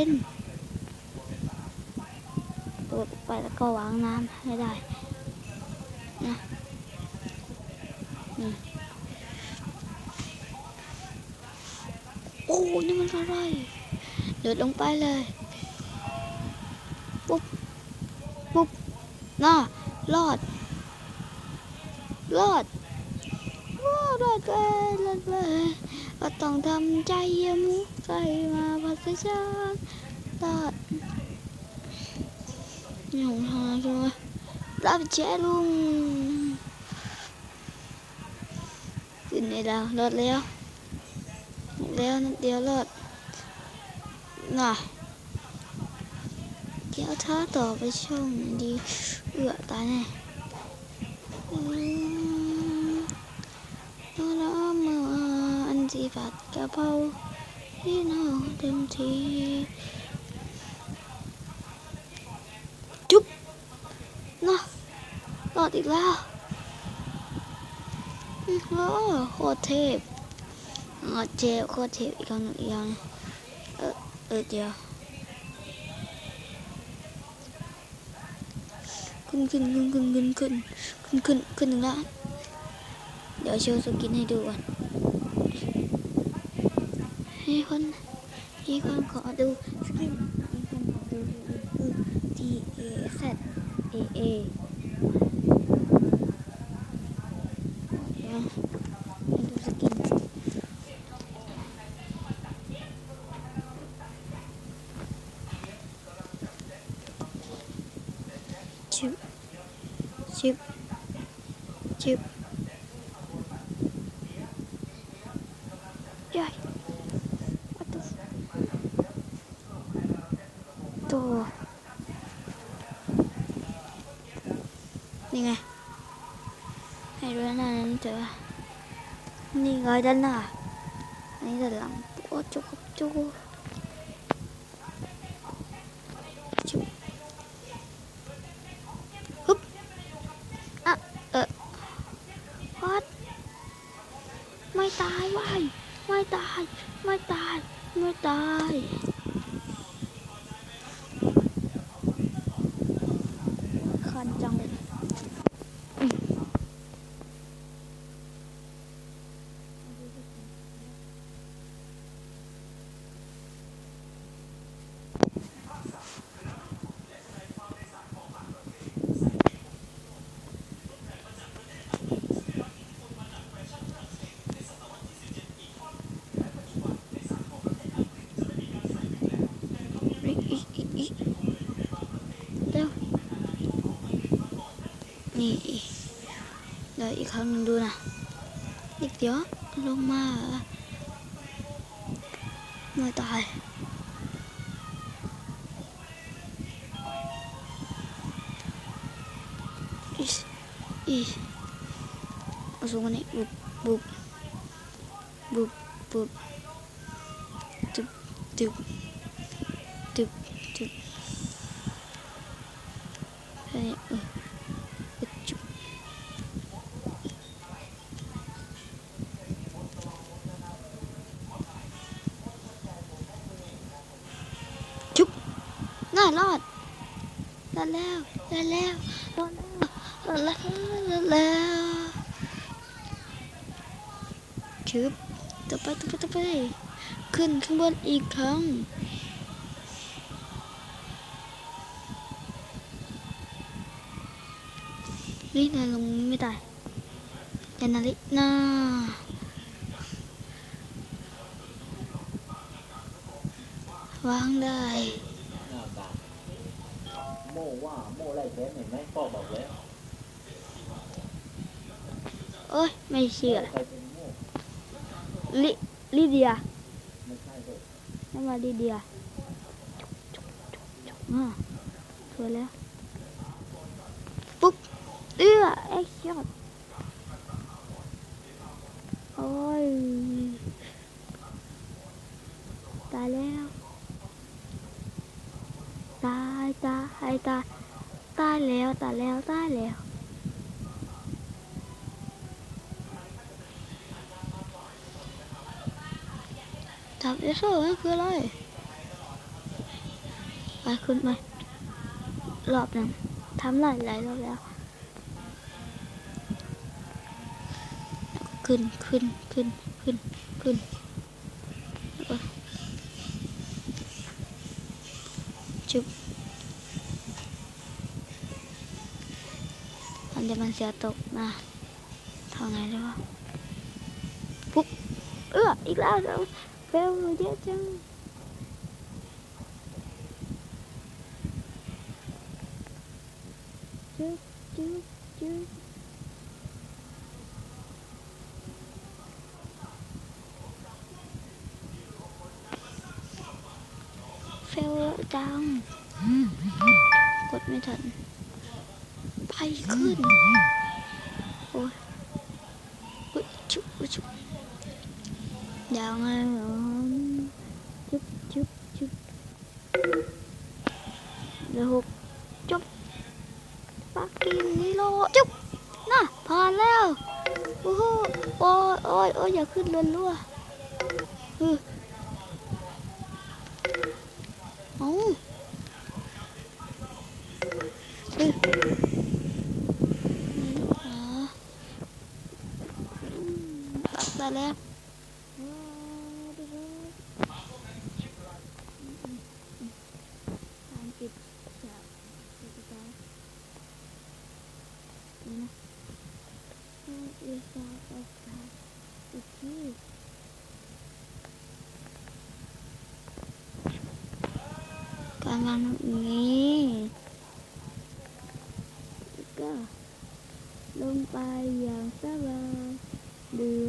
เป็นโดไปแล้วก็วางน้ำให้ได้นะนี่โอ้นี่มันอะไรโยดลงไปเลยปุ๊บปุ๊บน่ารอด รอดรอดรอดเลยรอดเลย tổng thầm chay mu chay mà vật sẽ chết. Tận nhổng hò rồi. Đã bị chết luôn. Từ này là lợt leo. Leo nó đéo lọt nào kéo thá tỏ với chồng đi. Rửa tay này. Ừ. อันสีผัดกะเพราที่น้องเต็มทีจุ๊บนะรอดอีกแล้วอื้อโอ้โคตรเทพอ๋อเจโคตรเทพอีกคนอีกครั้งหนึ่งเออเออเดียวขึ้นขึ้นขึ้นขึ้นขึ้นขึ้นขึ้นขึ้นขึ้นหนึ่งละเดี๋ยวโชว์สกินให้ดูก่อน Đây con Khi con có đâu skin Con có đâu Thì A. sật Ế ế Chip. Chip. Chip. ตัวนี่ไง ให้ดูด้านหน้านั้นเจอนี่ไงด้านหน้าอันนี้ด้านหลังโอ้จุกจุกจุกฮึบอ่ะเออวัดไม่ตายเว้ายไม่ตาย ไม่ตาย ไม่ตาย เดี๋ยวอีกครั้งหนึ่งดูนะอีกเดี๋ยวลงมาไม่ตายอีสอีเอาสูงกว่านี้บุบบุบบุบบุบจุบจุบ ตึบตึบเฮ้ยเอออึ น่ารอดรอดแล้วรอดแล้วรอดแล้วรอดแล้วรอดแล้วชึบต่อไปต่อไปต่อไปขึ้นข้างบนอีกครั้งนี่นายลงไม่ได้ยานาริน่าวางได้ โม่ว่าโม่ไล่แค้นเห็นไหมพ่อบอกแล้วโอ้ยไม่เชื่อใครเป็นโม่ลิลิเดียไม่ใช่เลยนั่นมาลิเดียอ่าสวยแล้วปุ๊บเอื้อไอ้ยอดโอ้ย ตายแล้ว ตายตายตายตายแล้วตายแล้วตายแล้วจับเอสโซ่คืออะไรไปขึ้นไปรอบหนึ่งทำหลายหลายรอบแล้ว ขึ้นขึ้นขึ้นขึ้นขึ้นจุบ มันจะมันเสียตกนะทำไงด้วะปุ๊บเอออีกแล้วเดี๋ยวเฟลเยอะจังจุ๊บจุ๊บจุ๊บเฟลแล้วจัง กดไม่ทัน ไปขึ้น โอ้ยอุ๊ยชุบอุ๊ยชุบยังไงเหรอจุบจุบจุบเดี๋ยวหกจุบปักกินนี่โลจุบน่ะผ่านแล้ว โอ้โหโอ้ยโอ้ยโอ้ยอย่าขึ้นเรือนรั่วอื แล้วทางปิดจะปิดไปนี่นะเอีสานออกทางอีกที่ การงานแบบนี้ก็ลงไปอย่างสบายเดือ